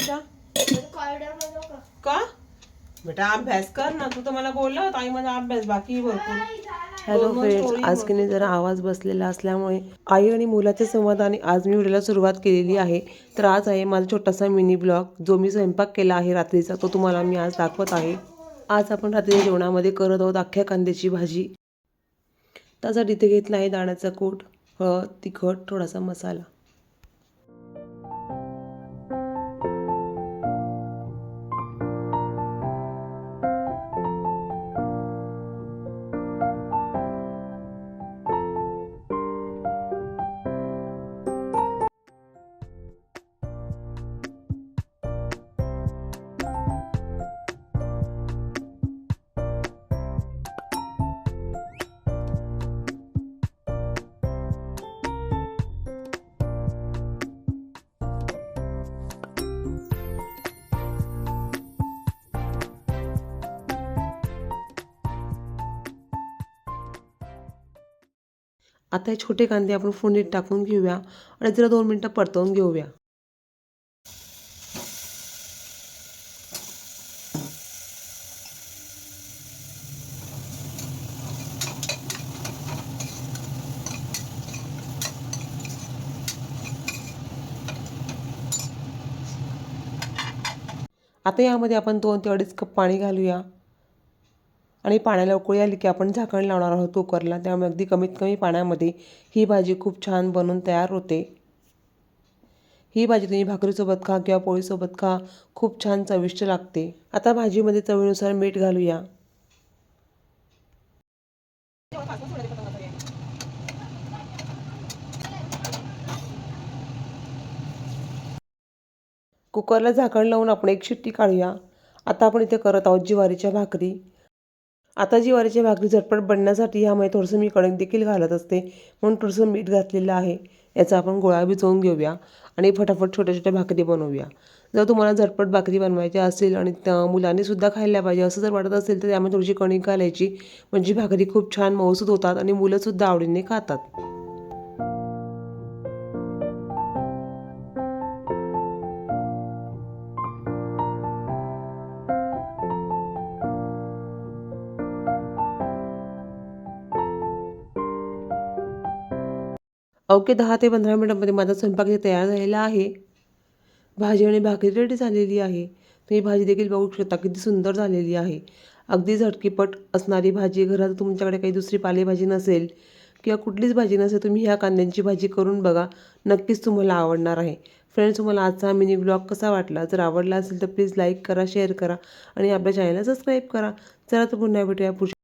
बेटा? का? बेटा अभ्यास कर ना. तू तर मला बोलला आई माझा अभ्यास बाकी भरपूर. हॅलो फ्रेंड्स आज की जरा आवाज बसलेला असल्यामुळे आई आणि मुलाच्या संवादाने आज मी व्हिडिओला सुरुवात केलेली आहे. तर आज आहे माझा छोटासा मिनी ब्लॉग जो मी स्वयंपाक केला आहे रात्रीचा तो तुम्हाला मी आज दाखवत आहे. आज आपण रात्रीच्या जेवणामध्ये करत आहोत अख्ख्या कांद्याची भाजी. त्यासाठी इथे घेतला आहे दाण्याचा कूट हळद तिखट थोडासा मसाला. आता हे छोटे कांदे आपण फोडणीत टाकून घेऊया आणि जरा दोन मिनटं परतवून घेऊया. आता यामध्ये आपण दोन ते अडीच कप पाणी घालूया. आणि पाण्याला उकळी आली की आपण झाकण लावणार आहोत कुकरला. त्यामुळे अगदी कमीत कमी पाण्यामध्ये ही भाजी खूप छान बनून तयार होते. ही भाजी तुम्ही भाकरीसोबत खा किंवा पोळीसोबत खा. खूप छान चविष्ट लागते. आता भाजीमध्ये चवीनुसार मीठ घालूया. कुकरला झाकण लावून आपण एक शिट्टी काढूया. आता आपण इथे करत आहोत ज्वारीच्या भाकरी. आता ज्वारीच्या भाकरी झटपट बनण्यासाठी ह्यामुळे थोडंसं मी कणिक देखील घालत असते. म्हणून थोडंसं मीठ घातलेलं आहे. याचा आपण गोळा भिजवून घेऊया आणि फटाफट छोट्या छोट्या भाकरी बनवूया. जर तुम्हाला झटपट भाकरी बनवायची असेल आणि त्या मुलांनीसुद्धा खायला पाहिजे असं जर वाटत असेल तर त्यामध्ये थोडीशी कणिक घालायची. म्हणजे भाकरी खूप छान मऊसूद होतात आणि मुलंसुद्धा आवडीने खातात. अवघे दहा ते पंधरा मिनटामध्ये माझा स्वयंपाक इथे तयार झालेला आहे. भाजी आणि भाकरी रेडी झालेली आहे. तुम्ही भाजी देखील बघू शकता किती सुंदर झालेली आहे. अगदी झटकीपट असणारी भाजी घरात तुमच्याकडे काही दुसरी पालेभाजी नसेल किंवा कुठलीच भाजी नसेल तुम्ही ह्या कांद्यांची भाजी करून बघा. नक्कीच तुम्हाला आवडणार आहे. फ्रेंड्स तुम्हाला आजचा मिनी ब्लॉग कसा वाटला? जर आवडला असेल तर प्लीज लाईक करा शेअर करा आणि आपल्या चॅनलला सबस्क्राईब करा. चला तर पुन्हा भेटूया पुढच्या